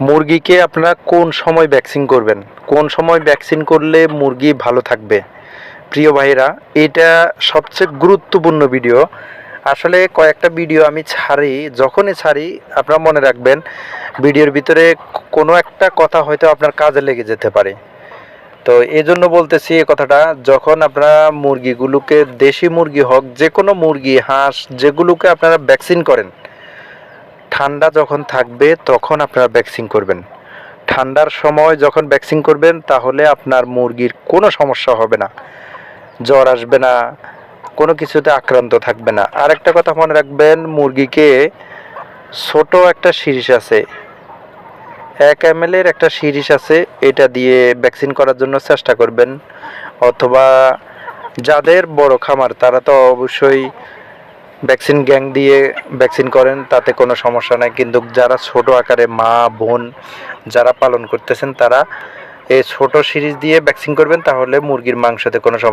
মুরগিকে আপনারা কোন সময় ভ্যাকসিন করবেন? কোন সময় ভ্যাকসিন করলে মুরগি ভালো থাকবে? প্রিয় ভাইরা এটা সবচেয়ে গুরুত্বপূর্ণ ভিডিও আসলে কয়েকটা ভিডিও আমি ছাড়ি, যখনই ছাড়ি, আপনারা মনে রাখবেন ভিডিওর ভিতরে কোনো একটা কথা হয়তো আপনার কাজে লেগে যেতে পারে। তো এই জন্য বলতেছি এই কথাটা, যখন আপনারা মুরগিগুলোকে, দেশি মুরগি হোক যে কোনো মুরগি, হাঁস, যেগুলোকে আপনারা ভ্যাকসিন করেন ঠান্ডা যখন থাকবে, তখন আপনারা ভ্যাকসিন করবেন। ঠান্ডার সময় যখন ভ্যাকসিন করবেন, তাহলে আপনার মুরগির কোনো সমস্যা হবে না। জ্বর আসবে না, কোনো কিছুতে আক্রান্ত থাকবে না। আর একটা কথা মনে রাখবেন, মুরগিকে ছোট একটা সিরিজ আছে, এক এম এর একটা সিরিজ আছে, এটা দিয়ে ভ্যাকসিন করার জন্য চেষ্টা করবেন। অথবা যাদের বড় খামার, তারা তো অবশ্যই ভ্যাকসিন গ্যাং দিয়ে ভ্যাকসিন করেন, তাতে কোনো সমস্যা নাই। কিন্তু যারা ছোট আকারে মা, বোন যারা পালন করতেছেন, তারা এই ছোট সিরিজ দিয়ে ভ্যাকসিন করবেন, তাহলে মুরগির মাংসতে কোনো সমস্যা